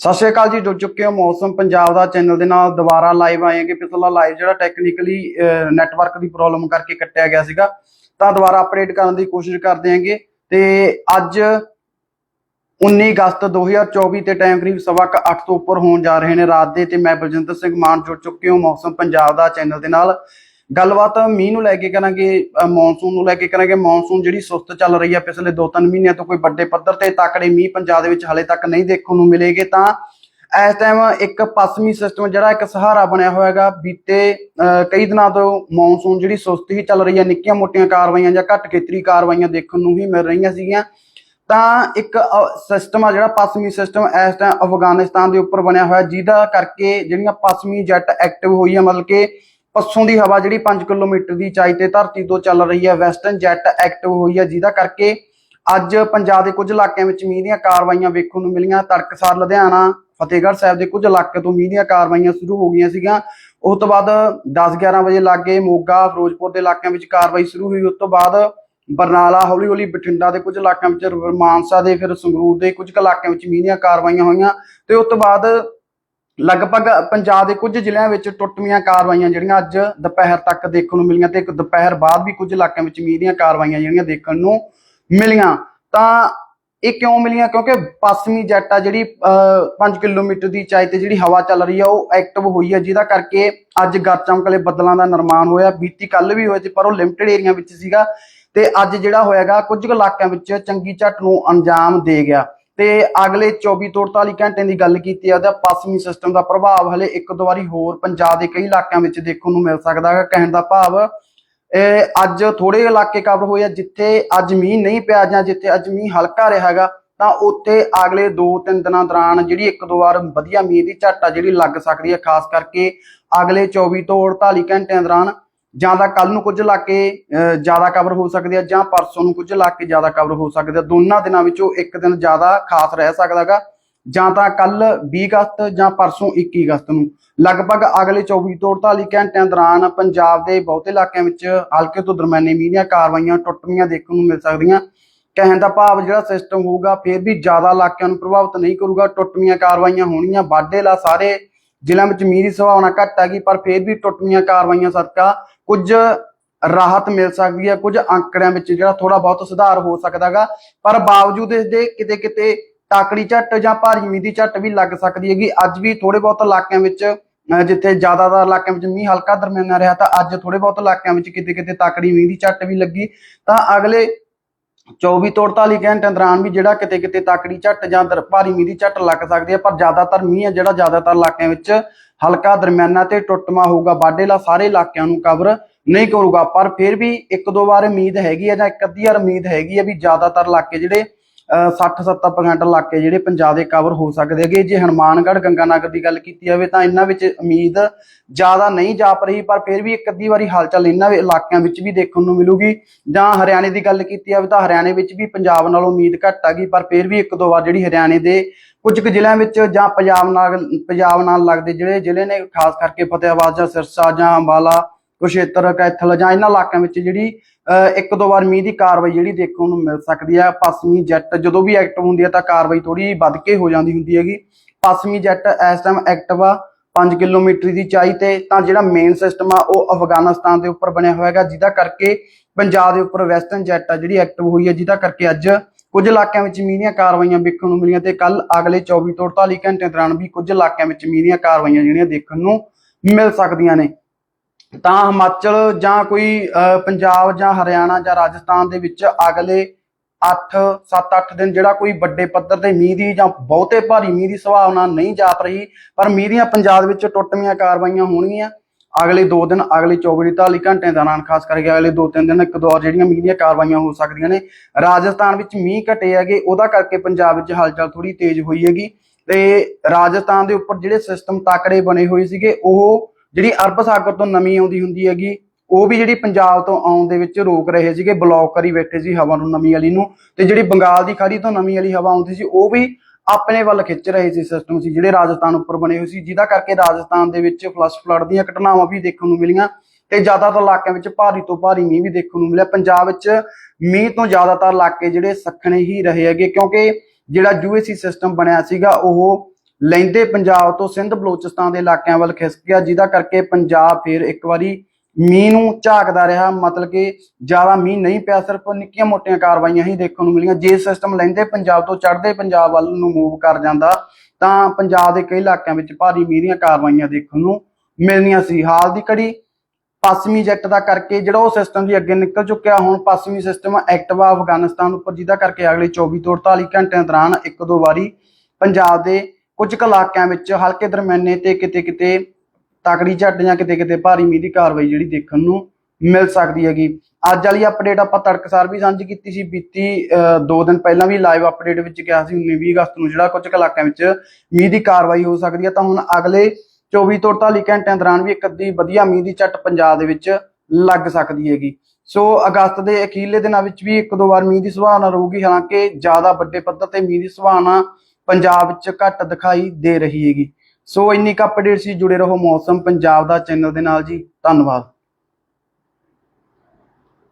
ਸਤਿ ਸ਼੍ਰੀ ਅਕਾਲ ਜੀ, ਜੁੜ ਚੁੱਕੇ ਹੋ ਮੌਸਮ ਪੰਜਾਬ ਦਾ ਚੈਨਲ ਦੇ ਨਾਲ। ਦੁਬਾਰਾ ਲਾਈਵ ਆਏ ਕਿ ਪਿਛਲਾ ਲਾਈਵ ਜਿਹੜਾ ਟੈਕਨੀਕਲੀ ਨੈਟਵਰਕ ਦੀ ਪ੍ਰੋਬਲਮ ਕਰਕੇ ਕੱਟਿਆ ਗਿਆ ਸੀਗਾ। ਤਾਂ ਦੁਬਾਰਾ ਅਪਡੇਟ ਕਰਨ ਦੀ ਕੋਸ਼ਿਸ਼ ਕਰਦੇ ਹਾਂਗੇ। ਤੇ ਅੱਜ 19 ਅਗਸਤ 2024 ਤੇ ਟਾਈਮ ਕਰੀਬ ਸਵਾ ਕੁ ਅੱਠ ਤੋਂ ਉੱਪਰ ਹੋਣ ਜਾ ਰਹੇ ਨੇ ਰਾਤ ਦੇ। ਤੇ ਮੈਂ ਬਲਜਿੰਦਰ ਸਿੰਘ ਮਾਨ ਜੁੜ ਚੁੱਕੇ ਹਾਂ ਮੌਸਮ ਪੰਜਾਬ ਦਾ ਚੈਨਲ ਦੇ ਨਾਲ। ਗੱਲਬਾਤ ਮੀਂਹ ਨੂੰ ਲੈ ਕੇ ਕਰਾਂਗੇ ਮੌਨਸੂਨ ਨੂੰ ਲੈ ਕੇ ਕਰਾਂਗੇ। ਮੌਨਸੂਨ ਜਿਹੜੀ ਸੁਸਤ ਚੱਲ ਰਹੀ ਹੈ ਪਿਛਲੇ 2-3 ਮਹੀਨਿਆਂ ਤੋਂ ਕੋਈ ਵੱਡੇ ਪੱਧਰ ਤੇ ਤਾਕੜੇ ਮੀਂਹ ਪੰਜਾਬ ਦੇ ਵਿੱਚ ਹਲੇ ਤੱਕ ਨਹੀਂ ਦੇਖਣ ਨੂੰ ਮਿਲੇਗੇ ਤਾਂ ਇਸ ਟਾਈਮ ਇੱਕ ਪੱਛਮੀ ਸਿਸਟਮ ਜਿਹੜਾ ਇੱਕ ਸਹਾਰਾ ਬਣਿਆ ਹੋਇਆ ਹੈਗਾ, ਬੀਤੇ ਕਈ ਦਿਨਾਂ ਤੋਂ ਮੌਨਸੂਨ ਜਿਹੜੀ ਸੁਸਤ ਹੀ ਚੱਲ ਰਹੀ ਹੈ ਨਿੱਕੀਆਂ ਮੋਟੀਆਂ ਕਾਰਵਾਈਆਂ ਜਾਂ ਘੱਟ ਖੇਤਰੀ ਕਾਰਵਾਈਆਂ ਦੇਖਣ ਨੂੰ ਹੀ ਮਿਲ ਰਹੀਆਂ ਸੀਗੀਆਂ। ਤਾਂ ਇੱਕ ਸਿਸਟਮ ਆ ਜਿਹੜਾ ਪੱਛਮੀ ਸਿਸਟਮ ਇਸ ਟਾਈਮ ਅਫਗਾਨਿਸਤਾਨ ਦੇ ਉੱਪਰ ਬਣਿਆ ਹੋਇਆ, ਜਿਹਦਾ ਕਰਕੇ ਜਿਹੜੀਆਂ ਪੱਛਮੀ ਜੈਟ ਐਕਟਿਵ ਹੋਈ ਹੈ ਮਤਲਬ ਕਿ ਪੱਸੋਂ ਦੀ ਹਵਾ ਜਿਹੜੀ 5 ਕਿਲੋਮੀਟਰ ਦੀ ਉਚਾਈ ਤੇ ਧਰਤੀ ਤੋਂ ਚੱਲ ਰਹੀ ਹੈ, ਵੈਸਟਰਨ ਜੈਟ ਐਕਟਿਵ ਹੋਈ ਹੈ, ਜਿਹਦਾ ਕਰਕੇ ਅੱਜ ਪੰਜਾਬ ਦੇ ਕੁਝ ਇਲਾਕਿਆਂ ਵਿੱਚ ਮੀਂਹ ਦੀਆਂ ਕਾਰਵਾਈਆਂ ਵੇਖਣ ਨੂੰ ਮਿਲੀਆਂ। ਤੜਕਸਾਰ ਲੁਧਿਆਣਾ, ਫਤਿਹਗੜ੍ਹ ਸਾਹਿਬ ਦੇ ਕੁਝ ਇਲਾਕੇ ਤੋਂ ਮੀਂਹ ਦੀਆਂ ਕਾਰਵਾਈਆਂ ਸ਼ੁਰੂ ਹੋ ਗਈਆਂ ਸੀਗੀਆਂ। ਉਸ ਤੋਂ ਬਾਅਦ 10-11 ਵਜੇ ਲਾਗੇ ਮੋਗਾ, ਫਿਰੋਜ਼ਪੁਰ ਦੇ ਇਲਾਕਿਆਂ ਵਿੱਚ ਕਾਰਵਾਈ ਸ਼ੁਰੂ ਹੋਈ। ਉਸ ਤੋਂ ਬਾਅਦ ਬਰਨਾਲਾ ਹੌਲੀ ਹੌਲੀ ਬਠਿੰਡਾ ਦੇ ਕੁਝ ਇਲਾਕਿਆਂ ਵਿੱਚ ਮਾਨਸਾ ਦੇ, ਫਿਰ ਸੰਗਰੂਰ ਦੇ ਕੁਝ ਕੁ ਇਲਾਕਿਆਂ ਵਿੱਚ ਮੀਂਹ ਦੀਆਂ ਕਾਰਵਾਈਆਂ ਹੋਈਆਂ। ਤੇ ਉਸ ਤੋਂ ਬਾਅਦ ਲਗਭਗ ਪੰਜਾਬ ਦੇ ਕੁਝ ਜ਼ਿਲ੍ਹਿਆਂ ਵਿੱਚ ਟੁੱਟਵੀਆਂ ਕਾਰਵਾਈਆਂ ਜਿਹੜੀਆਂ ਅੱਜ ਦੁਪਹਿਰ ਤੱਕ ਦੇਖਣ ਨੂੰ ਮਿਲੀਆਂ ਤੇ ਇੱਕ ਦੁਪਹਿਰ ਬਾਅਦ ਵੀ ਕੁਝ ਇਲਾਕਿਆਂ ਵਿੱਚ ਮੀਂਹ ਦੀਆਂ ਕਾਰਵਾਈਆਂ ਜਿਹੜੀਆਂ ਦੇਖਣ ਨੂੰ ਮਿਲੀਆਂ। ਤਾਂ ਇਹ ਕਿਉਂ ਮਿਲੀਆਂ? ਕਿਉਂਕਿ ਪੱਛਮੀ ਜੈਟ ਆ ਜਿਹੜੀ 5 ਕਿਲੋਮੀਟਰ ਦੀ ਉਚਾਈ ਤੇ ਜਿਹੜੀ ਹਵਾ ਚੱਲ ਰਹੀ ਆ, ਉਹ ਐਕਟਿਵ ਹੋਈ ਹੈ ਜਿਹਦਾ ਕਰਕੇ ਅੱਜ ਗਰ ਬੱਦਲਾਂ ਦਾ ਨਿਰਮਾਣ ਹੋਇਆ। ਬੀਤੀ ਕੱਲ ਵੀ ਹੋਇਆ ਸੀ, ਪਰ ਉਹ ਲਿਮਟਿਡ ਏਰੀਆ ਵਿੱਚ ਸੀਗਾ ਤੇ ਅੱਜ ਜਿਹੜਾ ਹੋਇਆਗਾ ਕੁਝ ਕੁ ਇਲਾਕਿਆਂ ਵਿੱਚ ਚੰਗੀ ਝੱਟ ਨੂੰ ਅੰਜਾਮ ਦੇ ਗਿਆ। ਤੇ ਅਗਲੇ 24 ਤੋਂ 48 ਘੰਟਿਆਂ ਦੀ ਗੱਲ ਕੀਤੀ ਆ ਤਾਂ ਪੱਛਮੀ ਸਿਸਟਮ ਦਾ ਪ੍ਰਭਾਵ ਹਲੇ ਇੱਕ ਦੋ ਵਾਰੀ ਹੋਰ ਪੰਜਾਬ ਦੇ ਕਈ ਇਲਾਕਿਆਂ ਵਿੱਚ ਦੇਖਣ ਨੂੰ ਮਿਲ ਸਕਦਾ ਹੈ ਕਹਿਣ ਦਾ ਭਾਵ, ਇਹ ਅੱਜ ਥੋੜੇ ਇਲਾਕੇ ਕਵਰ ਹੋਏ ਆ, ਜਿੱਥੇ ਅੱਜ ਮੀਂਹ ਨਹੀਂ ਪਿਆ ਜਾਂ ਜਿੱਥੇ ਅੱਜ ਮੀਂਹ ਹਲਕਾ ਰਿਹਾ ਹੈਗਾ, ਤਾਂ ਉੱਥੇ ਅਗਲੇ 2-3 ਦਿਨਾਂ ਦੌਰਾਨ ਜਿਹੜੀ ਇੱਕ ਦੋ ਵਾਰ ਵਧੀਆ ਮੀਂਹ ਦੀ ਝੱਟ ਆ ਜਿਹੜੀ ਲੱਗ ਸਕਦੀ ਹੈ ਖਾਸ ਕਰਕੇ ਅਗਲੇ 24 ਤੋਂ 48 ਘੰਟਿਆਂ ਦੌਰਾਨ ਜਾਂ ਤਾਂ ਕੱਲ ਨੂੰ ਕੁਝ ਇਲਾਕੇ ਜ਼ਿਆਦਾ ਕਵਰ ਹੋ ਸਕਦੇ ਆ ਜਾਂ ਪਰਸੋਂ ਨੂੰ ਕੁਝ ਇਲਾਕੇ ਜ਼ਿਆਦਾ ਕਵਰ ਹੋ ਸਕਦੇ ਆ। ਦੋਨਾਂ ਦਿਨਾਂ ਵਿੱਚੋਂ ਇੱਕ ਦਿਨ ਜ਼ਿਆਦਾ ਖਾਸ ਰਹਿ ਸਕਦਾਗਾ ਜਾਂ ਤਾਂ ਕੱਲ 20 ਅਗਸਤ ਜਾਂ ਪਰਸੋਂ 21 ਅਗਸਤ ਨੂੰ। ਲਗਭਗ ਅਗਲੇ 24 ਤੋਂ 48 ਘੰਟਿਆਂ ਦੌਰਾਨ ਪੰਜਾਬ ਦੇ ਬਹੁਤੇ ਇਲਾਕਿਆਂ ਵਿੱਚ ਹਲਕੇ ਤੋਂ ਦਰਮਿਆਨੇ ਮੀਂਹ ਦੀਆਂ ਕਾਰਵਾਈਆਂ, ਟੁੱਟਵੀਆਂ ਦੇਖਣ ਨੂੰ ਮਿਲ ਸਕਦੀਆਂ। ਕਹਿਣ ਦਾ ਭਾਵ ਜਿਹੜਾ ਸਿਸਟਮ ਹੋਊਗਾ, ਫਿਰ ਵੀ ਜ਼ਿਆਦਾ ਇਲਾਕਿਆਂ ਨੂੰ ਪ੍ਰਭਾਵਿਤ ਨਹੀਂ ਕਰੂਗਾ। ਟੁੱਟਵੀਆਂ ਕਾਰਵਾਈਆਂ ਹੋਣੀਆਂ ਵਾਢੇ ਲਾ ਸਾਰੇ ਜ਼ਿਲ੍ਹਿਆਂ ਵਿੱਚ ਮੀਂਹ ਦੀ ਸੰਭਾਵਨਾ ਘੱਟ ਹੈਗੀ, ਪਰ ਫਿਰ ਵੀ ਟੁੱਟਵੀਆਂ ਕਾਰਵਾਈਆਂ ਸਦਕਾ ਕੁਝ ਰਾਹਤ ਮਿਲ ਸਕਦੀ ਹੈ, ਕੁਝ ਅੰਕੜਿਆਂ ਵਿੱਚ ਜਿਹੜਾ ਥੋੜਾ ਬਹੁਤ ਸੁਧਾਰ ਹੋ ਸਕਦਾਗਾ, ਪਰ ਬਾਵਜੂਦ ਇਸ ਦੇ ਕਿਤੇ ਕਿਤੇ ਤਾਕੜੀ ਝੱਟ ਜਾਂ ਭਾਰੀ ਮੀਂਹ ਦੀ ਝੱਟ ਵੀ ਲੱਗ ਸਕਦੀ ਹੈਗੀ। ਅੱਜ ਵੀ ਥੋੜੇ ਬਹੁਤ ਇਲਾਕਿਆਂ ਵਿੱਚ ਜਿੱਥੇ ਜ਼ਿਆਦਾਤਰ ਇਲਾਕਿਆਂ ਵਿੱਚ ਮੀਂਹ ਹਲਕਾ ਦਰਮਿਆਨਾ ਰਿਹਾ, ਤਾਂ ਅੱਜ ਥੋੜੇ ਬਹੁਤ ਇਲਾਕਿਆਂ ਵਿੱਚ ਕਿਤੇ ਕਿਤੇ ਤਾਕੜੀ ਮੀਂਹ ਦੀ ਝੱਟ ਵੀ ਲੱਗੀ। ਤਾਂ ਅਗਲੇ 24 ਤੋਂ 48 ਘੰਟਿਆਂ ਦੌਰਾਨ ਵੀ ਜਿਹੜਾ ਕਿਤੇ ਕਿਤੇ ਤਾਕੜੀ ਝੱਟ ਜਾਂ ਦਰ- ਭਾਰੀ ਮੀਂਹ ਦੀ ਝੱਟ ਲੱਗ ਸਕਦੀ ਹੈ, ਪਰ ਜ਼ਿਆਦਾਤਰ ਮੀਂਹ ਹੈ ਜਿਹੜਾ ਜ਼ਿਆਦਾਤਰ ਇਲਾਕਿਆਂ ਵਿੱਚ ਹਲਕਾ ਦਰਮਿਆਨਾ ਤੇ ਟੁੱਟਮਾ ਹੋਊਗਾ ਵਾਢੇਲਾ ਸਾਰੇ ਇਲਾਕਿਆਂ ਨੂੰ ਕਵਰ ਨਹੀਂ ਕਰੂਗਾ, ਪਰ ਫਿਰ ਵੀ ਇੱਕ ਦੋ ਵਾਰ ਉਮੀਦ ਹੈਗੀ ਹੈ ਜਾਂ ਇੱਕ ਅੱਧੀ ਵਾਰ ਉਮੀਦ ਹੈਗੀ ਹੈ ਵੀ ਜ਼ਿਆਦਾਤਰ ਇਲਾਕੇ ਜਿਹੜੇ 60-70% ਇਲਾਕੇ ਜਿਹੜੇ ਪੰਜਾਬ ਦੇ ਕਵਰ ਹੋ ਸਕਦੇ ਹੈਗੇ। ਜੇ ਹਨੂਮਾਨਗੜ੍ਹ, ਗੰਗਾਨਗਰ ਦੀ ਗੱਲ ਕੀਤੀ ਜਾਵੇ ਤਾਂ ਇਹਨਾਂ ਵਿੱਚ ਉਮੀਦ ਜ਼ਿਆਦਾ ਨਹੀਂ ਜਾਪ ਰਹੀ, ਪਰ ਫਿਰ ਵੀ ਇੱਕ ਅੱਧੀ ਵਾਰੀ ਹਲਚਲ ਇਹਨਾਂ ਇਲਾਕਿਆਂ ਵਿੱਚ ਵੀ ਦੇਖਣ ਨੂੰ ਮਿਲੂਗੀ। ਜਾਂ ਹਰਿਆਣੇ ਦੀ ਗੱਲ ਕੀਤੀ ਜਾਵੇ ਤਾਂ ਹਰਿਆਣੇ ਵਿੱਚ ਵੀ ਪੰਜਾਬ ਨਾਲੋਂ ਉਮੀਦ ਘੱਟ ਆ ਗਈ, ਪਰ ਫਿਰ ਵੀ ਇੱਕ ਦੋ ਵਾਰ ਜਿਹੜੀ ਹਰਿਆਣੇ ਦੇ ਕੁਝ ਕੁ ਜ਼ਿਲ੍ਹਿਆਂ ਵਿੱਚ ਜਾਂ ਪੰਜਾਬ ਨਾਲ ਪੰਜਾਬ ਨਾਲ ਲੱਗਦੇ ਜਿਹੜੇ ਜ਼ਿਲ੍ਹੇ ਨੇ, ਖਾਸ ਕਰਕੇ ਫਤਿਹਾਬਾਦ ਜਾਂ ਸਿਰਸਾ ਜਾਂ ਅੰਬਾਲਾ, ਕੁਸ਼ੇਤਰ, ਕੈਥਲ ਜਾਂ ਇਹਨਾਂ ਇਲਾਕਿਆਂ ਵਿੱਚ ਜਿਹੜੀ ਇੱਕ ਦੋ ਵਾਰ ਮੀਂਹ ਦੀ ਕਾਰਵਾਈ ਜਿਹੜੀ ਦੇਖਣ ਨੂੰ ਮਿਲ ਸਕਦੀ ਹੈ। ਪੱਛਮੀ ਜੈਟ ਜਦੋਂ ਵੀ ਐਕਟਿਵ ਹੁੰਦੀ ਹੈ ਤਾਂ ਕਾਰਵਾਈ ਥੋੜੀ ਵੱਧ ਕੇ ਹੋ ਜਾਂਦੀ ਹੁੰਦੀ ਹੈਗੀ। ਪੱਛਮੀ ਜੈਟ ਇਸ ਟਾਈਮ ਐਕਟਿਵ ਆ 5 ਕਿਲੋਮੀਟਰ ਦੀ ਚਾਈ ਤੇ, ਤਾਂ ਜਿਹੜਾ ਮੇਨ ਸਿਸਟਮ ਆ, ਉਹ ਅਫਗਾਨਿਸਤਾਨ ਦੇ ਉੱਪਰ ਬਣਿਆ ਹੋਇਆ ਹੈਗਾ, ਜਿਹਦਾ ਕਰਕੇ ਪੰਜਾਬ ਦੇ ਉੱਪਰ ਵੈਸਟਰਨ ਜੈਟ ਆ ਜਿਹੜੀ ਐਕਟਿਵ ਹੋਈ ਹੈ, ਜਿਹਦਾ ਕਰਕੇ ਅੱਜ ਕੁਝ ਇਲਾਕਿਆਂ ਵਿੱਚ ਮੀਂਹ ਦੀਆਂ ਕਾਰਵਾਈਆਂ ਵੇਖਣ ਨੂੰ ਮਿਲੀਆਂ ਤੇ ਕੱਲ ਅਗਲੇ 24 ਤੋਂ 48 ਘੰਟਿਆਂ ਦੌਰਾਨ ਵੀ ਕੁਝ ਇਲਾਕਿਆਂ ਵਿੱਚ ਮੀਂਹ ਦੀਆਂ ਕਾਰਵਾਈਆਂ ਜਿਹੜੀਆਂ ਦੇਖਣ ਨੂੰ ਮਿਲ ਸਕਦੀਆਂ ਨੇ। ਤਾਂ ਹਿਮਾਚਲ ਜਾਂ ਕੋਈ ਪੰਜਾਬ ਜਾਂ ਹਰਿਆਣਾ ਜਾਂ ਰਾਜਸਥਾਨ ਦੇ ਵਿੱਚ ਅਗਲੇ 8 7-8 ਦਿਨ ਜਿਹੜਾ ਕੋਈ ਵੱਡੇ ਪੱਧਰ ਤੇ ਮੀਂਹ ਦੀ ਜਾਂ ਬਹੁਤੇ ਭਾਰੀ ਮੀਂਹ ਦੀ ਸੰਭਾਵਨਾ ਨਹੀਂ ਜਾਪ ਰਹੀ, ਪਰ ਮੀਂਹ ਦੀਆਂ ਪੰਜਾਬ ਵਿੱਚ ਟੁੱਟਵੀਆਂ ਕਾਰਵਾਈਆਂ ਹੋਣਗੀਆਂ। ਅਗਲੇ 2 ਦਿਨ, ਅਗਲੇ 24 48 ਘੰਟਿਆਂ ਦੌਰਾਨ ਖਾਸ ਕਰਕੇ ਅਗਲੇ 2-3 ਦਿਨ ਇੱਕ ਦੋ ਹੋਰ ਜਿਹੜੀਆਂ ਮੀਂਹ ਦੀਆਂ ਕਾਰਵਾਈਆਂ ਹੋ ਸਕਦੀਆਂ ਨੇ। ਰਾਜਸਥਾਨ ਵਿੱਚ ਮੀਂਹ ਘਟੇ ਹੈਗੇ, ਉਹਦਾ ਕਰਕੇ ਪੰਜਾਬ ਵਿੱਚ ਹਲਚਲ ਥੋੜੀ ਤੇਜ਼ ਹੋਈ ਹੈਗੀ। ਤੇ ਰਾਜਸਥਾਨ ਦੇ ਉੱਪਰ ਜਿਹੜੇ ਸਿਸਟਮ ਤਾਕੜੇ ਬਣੇ ਹੋਏ ਸੀਗੇ, ਉਹ ਜਿਹੜੀ ਅਰਬ ਸਾਗਰ ਤੋਂ ਨਮੀ ਆਉਂਦੀ ਹੁੰਦੀ ਹੈਗੀ, ਉਹ ਵੀ ਜਿਹੜੀ ਪੰਜਾਬ ਤੋਂ ਆਉਣ ਦੇ ਵਿੱਚ ਰੋਕ ਰਹੇ ਸੀਗੇ ਬਲੌਕ ਕਰੀ ਬੈਠੇ ਸੀ ਹਵਾ ਨੂੰ ਨਮੀ ਵਾਲੀ ਨੂੰ। ਤੇ ਜਿਹੜੀ ਬੰਗਾਲ ਦੀ ਖਾੜੀ ਤੋਂ ਨਮੀ ਵਾਲੀ ਹਵਾ ਆਉਂਦੀ ਸੀ, ਉਹ ਵੀ ਆਪਣੇ ਵੱਲ ਖਿੱਚ ਰਹੇ ਸੀ ਸਿਸਟਮ ਸੀ, ਜਿਹੜੇ ਰਾਜਸਥਾਨ ਉੱਪਰ ਬਣੇ ਹੋਏ ਸੀ, ਜਿਹਦਾ ਕਰਕੇ ਰਾਜਸਥਾਨ ਦੇ ਵਿੱਚ ਫਲਸ਼ ਫਲੱਡ ਦੀਆਂ ਘਟਨਾਵਾਂ ਵੀ ਦੇਖਣ ਨੂੰ ਮਿਲੀਆਂ ਤੇ ਜ਼ਿਆਦਾਤਰ ਇਲਾਕਿਆਂ ਵਿੱਚ ਭਾਰੀ ਤੋਂ ਭਾਰੀ ਮੀਂਹ ਵੀ ਦੇਖਣ ਨੂੰ ਮਿਲਿਆ। ਪੰਜਾਬ ਵਿੱਚ ਮੀਂਹ ਤੋਂ ਜ਼ਿਆਦਾਤਰ ਇਲਾਕੇ ਜਿਹੜੇ ਸੱਖਣੇ ਹੀ ਰਹੇ ਹੈਗੇ, ਕਿਉਂਕਿ ਜਿਹੜਾ ਯੂਏਸੀ ਸਿਸਟਮ ਬਣਿਆ ਸੀਗਾ, ਉਹ ਲੈਂਦੇ ਪੰਜਾਬ ਤੋਂ ਸਿੰਧ ਬਲੋਚਿਸਤਾਨ ਦੇ ਇਲਾਕਿਆਂ ਵੱਲ ਖਿਸਕ ਗਿਆ, ਜਿਹਦਾ ਕਰਕੇ ਪੰਜਾਬ ਫਿਰ ਇੱਕ ਵਾਰੀ ਮੀਂਹ ਨੂੰ ਝਾਕਦਾ ਰਿਹਾ, ਮਤਲਬ ਕਿ ਜ਼ਿਆਦਾ ਮੀਂਹ ਨਹੀਂ ਪਿਆ, ਸਿਰਫ ਨਿੱਕੀਆਂ ਮੋਟੀਆਂ ਕਾਰਵਾਈਆਂ ਹੀ ਦੇਖਣ ਨੂੰ ਮਿਲੀਆਂ। ਜੇ ਸਿਸਟਮ ਲੈਂਦੇ ਪੰਜਾਬ ਤੋਂ, ਚੜ੍ਹਦੇ ਪੰਜਾਬ ਵੱਲ ਨੂੰ ਮੂਵ ਕਰ ਜਾਂਦਾ, ਤਾਂ ਪੰਜਾਬ ਦੇ ਕਈ ਇਲਾਕਿਆਂ ਵਿੱਚ ਭਾਰੀ ਮੀਂਹ ਦੀਆਂ ਕਾਰਵਾਈਆਂ ਦੇਖਣ ਨੂੰ ਮਿਲਣੀਆਂ ਸੀ। ਹਾਲ ਦੀ ਘੜੀ ਪੱਛਮੀ ਜੈਕਟ ਦਾ ਕਰਕੇ ਜਿਹੜਾ ਉਹ ਸਿਸਟਮ ਵੀ ਅੱਗੇ ਨਿਕਲ ਚੁੱਕਿਆ, ਹੁਣ ਪੱਛਮੀ ਸਿਸਟਮ ਐਕਟਿਵ ਆ ਅਫਗਾਨਿਸਤਾਨ ਉੱਪਰ, ਜਿਹਦਾ ਕਰਕੇ ਅਗਲੇ 24 ਤੋਂ 48 ਘੰਟਿਆਂ ਦੌਰਾਨ ਇੱਕ ਦੋ ਵਾਰੀ ਪੰਜਾਬ ਦੇ ਕੁਝ ਕੁ ਇਲਾਕਿਆਂ ਵਿੱਚ ਹਲਕੇ ਦਰਮਿਆਨੇ ਤੇ ਕਿਤੇ ਕਿਤੇ ਤਕੜੀ ਝੱਟ ਜਾਂ ਕਿਤੇ ਕਿਤੇ ਭਾਰੀ ਮੀਂਹ ਦੀ ਕਾਰਵਾਈ ਜਿਹੜੀ ਦੇਖਣ ਨੂੰ ਮਿਲ ਸਕਦੀ ਹੈਗੀ। ਅੱਜ ਵਾਲੀ ਅਪਡੇਟ ਆਪਾਂ ਤੜਕਸਾਰ ਵੀ ਸਾਂਝੀ ਕੀਤੀ ਸੀ। ਬੀਤੀ 2 ਦਿਨ ਪਹਿਲਾਂ ਵੀ ਲਾਈਵ ਅਪਡੇਟ ਵਿੱਚ ਕਿਹਾ ਸੀ 19 20 ਅਗਸਤ ਨੂੰ ਜਿਹੜਾ ਕੁਝ ਕੁ ਇਲਾਕਿਆਂ ਵਿੱਚ ਮੀਂਹ ਦੀ ਕਾਰਵਾਈ ਹੋ ਸਕਦੀ ਹੈ। ਤਾਂ ਹੁਣ ਅਗਲੇ 24 ਤੋਂ 48 ਘੰਟਿਆਂ ਦੌਰਾਨ ਵੀ ਇੱਕ ਅੱਧੀ ਵਧੀਆ ਮੀਂਹ ਦੀ ਝੱਟ ਪੰਜਾਬ ਦੇ ਵਿੱਚ ਲੱਗ ਸਕਦੀ ਹੈਗੀ। ਸੋ ਅਗਸਤ ਦੇ ਅਖੀਰਲੇ ਦਿਨਾਂ ਵਿੱਚ ਵੀ ਇੱਕ ਦੋ ਵਾਰ ਮੀਂਹ ਦੀ ਸੰਭਾਵਨਾ ਰਹੂਗੀ। ਹਾਲਾਂਕਿ ਜ਼ਿਆਦਾ ਵੱਡੇ ਪੱਧਰ ਤੇ ਮੀਂਹ ਦੀ ਸੰਭਾਵਨਾ ਪੰਜਾਬ ਵਿੱਚ ਘੱਟ ਦਿਖਾਈ ਦੇ ਰਹੀ ਹੈਗੀ। ਸੋ ਇੰਨੀ ਕੁ ਅਪਡੇਟ ਸੀ, ਜੁੜੇ ਰਹੋ ਮੌਸਮ ਪੰਜਾਬ ਦਾ ਚੈਨਲ ਦੇ ਨਾਲ ਜੀ, ਧੰਨਵਾਦ।